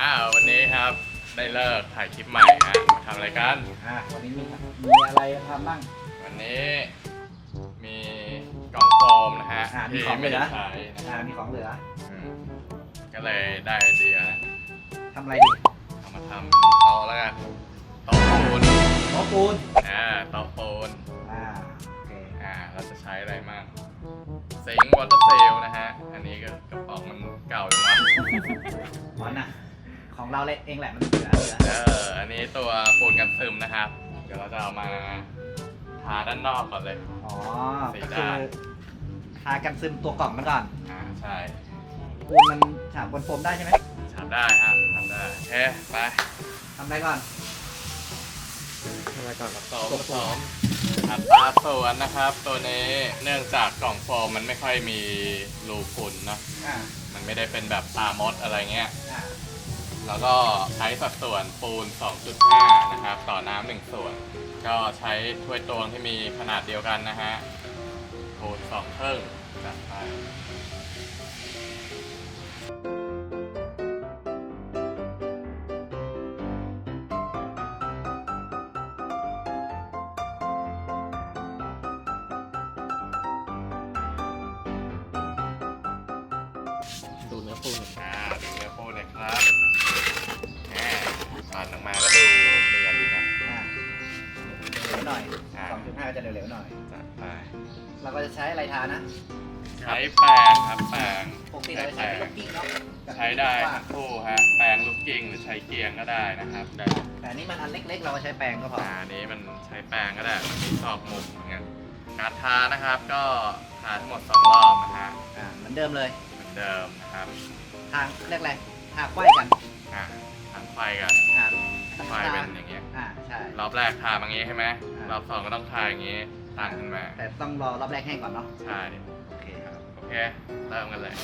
อ้าววันนี้ครับได้เลิกถ่ายคลิปใหม่ฮะมาทำอะไรกัน อะวันนี้มีมีอะไรทำบ้าง วันนี้มีกล่องโฟมนะฮะอ่ามีที่ของเหลืไม่อได้ใช้นะอ่าฮะมีของเหลืออืมก็เลยได้ไอเดียทำอะไรดีเอามาทำโต๊ะแล้วกันโต๊ะปูนโต๊ะปูนอ่าโต๊ะปูนอ่าโอเคอ่าเราจะใช้อะไรมั่งซิงค์วอเตอร์เซลนะฮะอันนี้ก็กระป๋องมันเก่าจังวะหมอนน่ะ ของเราเองแหละมันเหลือเหลือเออ อันนี้ตัวปูนกันซึมนะครับ เดี๋ยวเราจะเอามาทาด้านนอกก่อนเลย อ๋อสีก็ด้าคือนทากันซึมตัวกล่องมันก่อนอ่าใช่ปูนมันฉาบบนโฟมได้ใช่ไหมทำได้ฮะทำได้โอเคไปทำอะไรก่อนทำอะไรก่อนผสมผสมอัตราส่วนนะครับ ตัวนี้เนื่องจากกล่องโฟมมันไม่ค่อยมีรูฝุ่นนะ อ่ามันไม่ได้เป็นแบบตามดอะไรเงี้ยอ่า แล้วก็ใช้สัดส่วนปูน 2.5 นะครับ ต่อน้ำหนึ่งส่วน ก็ใช้ถ้วยตวงที่มีขนาดเดียวกันนะฮะปูนสองครึ่งจัดไปดูเนื้อปูนอ่ ครับแหมปั่นออกมาก็ดูเนียนดีนะ อ่าเหลวหน่อยอ่า สองจุดห้าก็จะเหลวๆหน่อย จัดไปเราก็จะใช้อะไรทานะใช้แป้งครับแป้งปกติเราจะใช้เป็นลูกกิ้งเนาะใช้ได้ทั้งคู่ฮะแป้งลูกกิ้งหรือใช้เกียงก็ได้นะครับได้แต่อันนี้มันอันเล็กๆ เราก็ใช้แปรงก็พออ่าอันนี้มันใช้แป้งก็ได้มันมีซอกมุมเหมือนกันการทานะครับก็ทาทั้งหมด2รอบนะฮะอ่าเหมือนเดิมเลย เหมือนเดิมนะครับทางเรียกอะไร ทาไขว้กันอ่าทางไฟกันอ่าไฟเป็นอย่างเงี้ย อ่าใช่ รอบแรกทาอย่างงี้ใช่ไหมอ่ารอบสองก็ต้องทาอย่างงี้ตั้งขึ้นมาแต่ต้องรอรอบแรกแห้งก่อนเนาะใช่โอเคครับ โอเคเริ่มกันเลย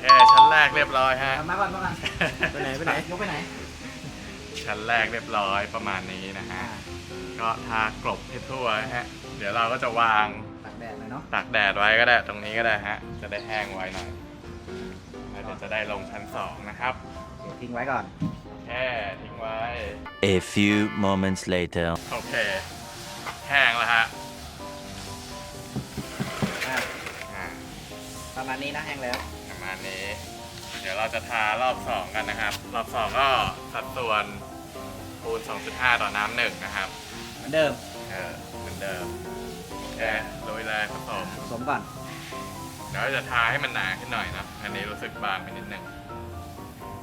โอเคชั้นแรกเรียบร้อยฮะทำมาก่อนมาก่อนไปไหนไปไหน ยกไปไหน ชั้นแรกเรียบร้อยประมาณนี้นะฮะอ่าก็ทากลบให้ทั่วนะฮะ เดี๋ยวเราก็จะวางตักแดดเลยเนาะตากแดดไว้ก็ได้ ตรงนี้ก็ได้ฮะ จะได้แห้งไว้หน่อยแล้วเดี๋ยวจะได้ลงชั้นสองนะครับ เดี๋ยวทิ้งไว้ก่อน แค่ทิ้งไว้ A few moments later. โอเค แห้งแล้วฮะอ่าอ่าประมาณนี้นะแห้งแล้วประ มาณนี้ เดี๋ยวเราจะทารอบสองกันนะครับ รอบสองก็สัดส่วนปูน2.5 ต่อน้ำหนึ่งนะครับ เหมือนเดิมเออเหมือนเดิมแค่โรยเลยผสมผสมก่อนเดี๋ยวจะทาให้มันหนาขึ้นหน่อยนะอันนี้รู้สึกบางไปนิดนึง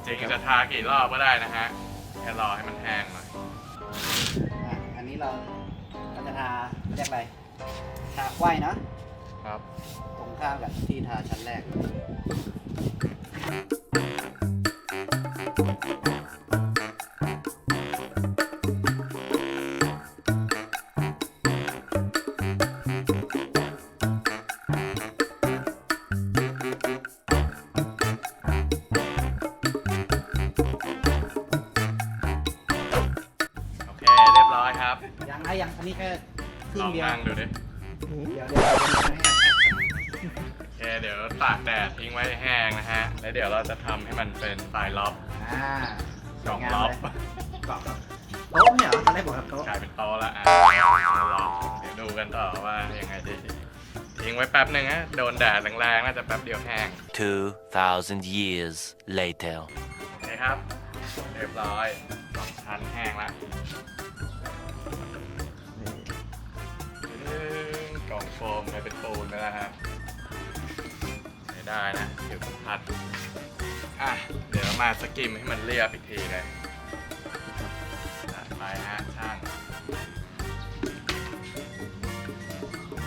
จริงๆจะทากี่รอบก็ได้นะฮะแค่รอให้มันแห้งหน่อยอะอันนี้เราเราจะทาเรียกอะไร ทาไขว้เนาะครับ ตรงข้ามกับที่ทาชั้นแรกโอเค เรียบร้อยครับยังนะยังอันนี้แค่ครึ่ลงองเดียวนั่งดูดิ เดี๋ยวเดี๋ยวเดี๋ยวให้ โอเคเดี๋ยวตากแดดทิ้งไว้ให้แห้งนะฮะ แล้วเดี๋ยวเราจะทำให้มันเป็นสไตล์ล็อบอ่าสองล็อบกรอบโต๊ะไม่เหรอตอนแรกบอกครับโต๊ะกลายเป็นโต๊ะละอะล็อบเดี๋ยวดูกันต่อว่ายังไงดี ทิ้งไว้แป๊บหนึ่งนะโดนแดดแรงๆ น่าจะแป๊บเดียวแห้ง 2,000 years later. โอเคครับ เรียบร้อยสองชั้นแห้งแล้วกล่องโฟมกลายเป็นปูนไปแล้วฮะใช้ ได้นะผิวสัมผัสอะเดี๋ยวมาสกิมให้มันเรียบอีกทีเลยตัดไปฮะช่าง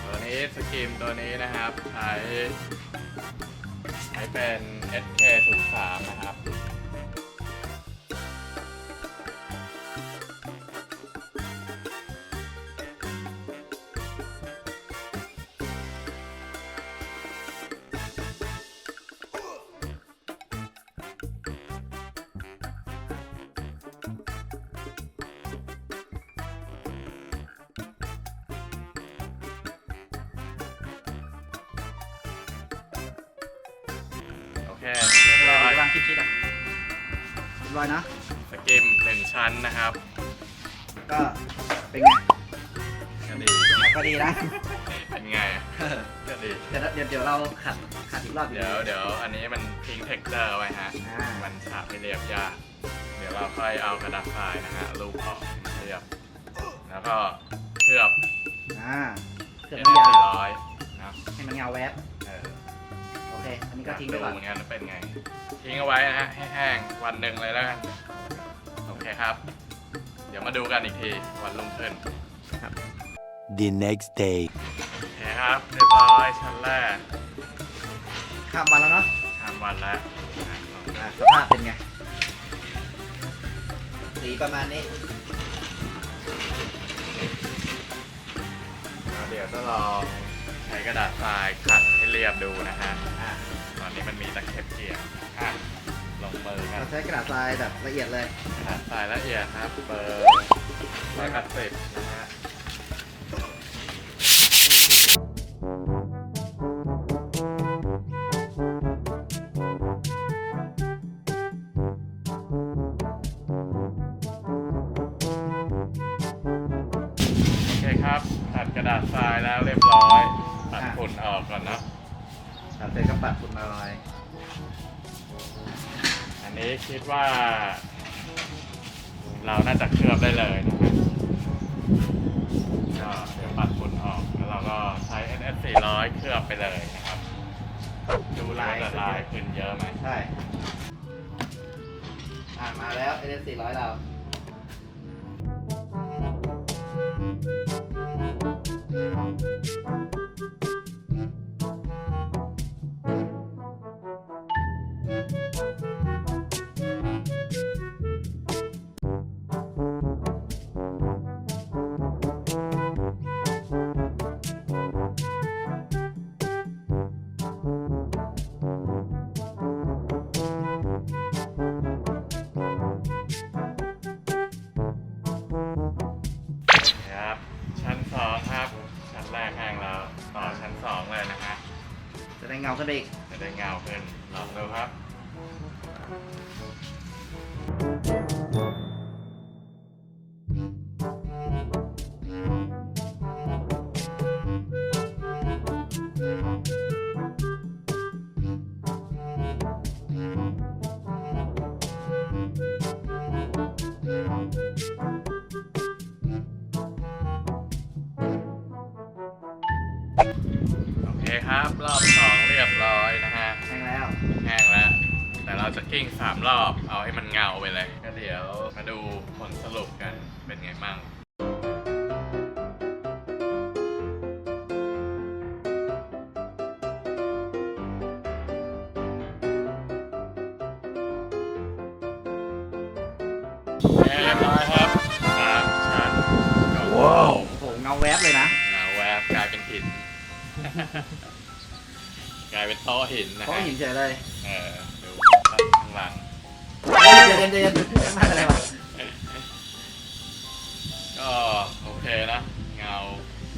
ตัวนี้สกิมตัวนี้นะครับ ใช้ใช้เป็น SK 0 3 นะครับ ชิดชิดๆอะเรียบร้อยเนาะสกิมหนึ่งชั้นนะครับก็เป็นไงก็ดีก็ดีนะ เป็นไงก็ดีเดี๋ยวเดี๋ยวเดี๋ยวเราขัดขัดอีกรอบเดี๋ยวเดี๋ยวอันนี้มันทิ้งเท็กเจอร์ไว้ฮะอ่ามันฉาบให้เรียบยากเดี๋ยวเราค่อยเอากระดาษทรายนะฮะลูบออกให้เรียบ แล้วก็เคลือบอ่าเครื่องเจ็ดน้ำยาสี่ร้อยนะครับให้มันเงาแวบเออโอ เค อันนี้อก็ยากทิ้งดูไว้ก่อน เหมือนกันว่าเป็นไง ทิ้งเอาไว้นะฮะให้แห้งวันหนึ่งเลยแล้วกัน โอเคครับ เดี๋ยวมาดูกันอีกทีวันรุ่งขึ้น The next day. โอเคครับ เรียบร้อยชั้นแรกข้ามวันแล้วเนาะทำวันแล้วอะลองดูอ่าสภาพเป็นไง สีประมาณนี้แล้วเดี๋ยวจะลองใช้ กระดาษทรายขัดให้เรียบดูนะฮะอ่าตอนนี้มันมีตะเข็บเกี่ยวอะลงมือกันเราใช้กระดาษทรายแบบละเอียดเลยกระดาษทรายละเอียดครับเบอร์ร้อยแปดสิบนะฮะโอเคครับตัดกระดาษทรายแล้วเรียบร้อยตัด ฝุ่นออกก่อนเนอะตัดเสร็จก็ปัดฝุ่นมาลอยอันนี้คิดว่า เราน่าจะเคลือบได้เลยนะครับก็เดี๋ยวปัดฝุ่นออกแล้วเราก็ใช้ NS 400 เคลือบไปเลยนะครับ ดูลายจะลายขึ้นเยอะไหมใช่ อ่ามาแล้วเอเสี่ร้อยเรา เงาขึ้นไปอีกจะได้เงาขึ้นลองดูครับ กิ้งสามรอบ เอาให้มันเงาไปเลย ก็เดี๋ยวมาดูผลสรุปกันเป็นไงมั่งเรียบร้อยครับสามชั้นว้าวโอ้โหเงาแวบเลยนะเงาแวบกลายเป็นหิน กลายเป็นโต๊ะหินนะเพราะฮะหินเฉยเลย เออดูข้างหลังเฮ้ยเดี๋ยวเดี๋ยวเดี๋ยวข้าอะไรวะก็โอเคนะ เงา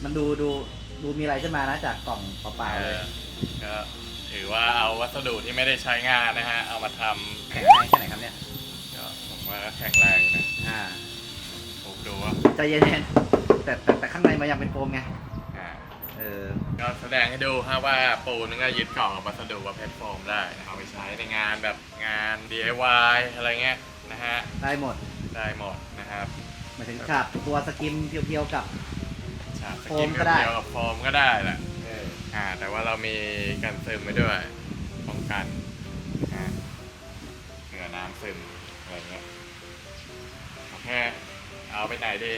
มันดูดูดูมีอะไรขึ้นมานะจากกล่องเปล่าๆเลยอก็ถือว่าเอาวัสดุที่ไม่ได้ใช้งานนะฮะ เอามาทแข็งแรงแค่ไหนครับเนี่ยำก็ผมว่าแข็งแรงนะอ่าผมดูว่าใจเย็นๆแต่แต่แต่ข้างในมันยังเป็นโฟมไงอ่าเออ ก็แสดงให้ดูครับว่าปูนก็ยึดเกาะกับวัสดุประเภทโฟมได้นะเอาไปใช้ในงานแบบงาน DIY อะไรเงี้ยนะฮะได้หมดได้หมดนะครับหมายถึงฉาบตัวสกิมเพียวๆกับ ฉาบสโฟกิมนก็ได้ เดียวกับโฟมก็ได้แหละอ่าแต่ว่าเรามีกันซึมไว้ด้วยป้องกันอ่าเหงื่อน้ำซึมอะไรเงี้ยโอเคเอาไปไหนดี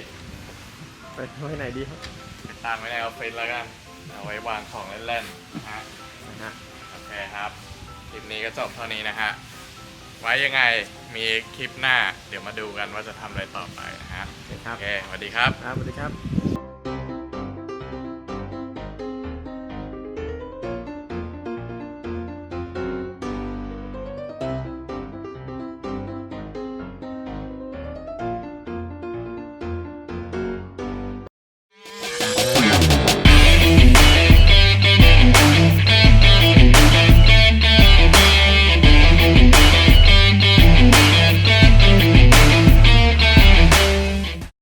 ไปไว้ไหนดีครับไปตั้งไว้ในออฟฟิศแล้วกัน เอาไว้วางของเล่นๆนะฮะนะฮะโอเคครับคลิปนี้ก็จบเท่านี้นะฮะไว้ยังไงมีคลิปหน้า เดี๋ยวมาดูกันว่าจะทำอะไรต่อไปนะฮะโอเคครัโอบเคสวัสดีครับ ครับสวัสดีครับ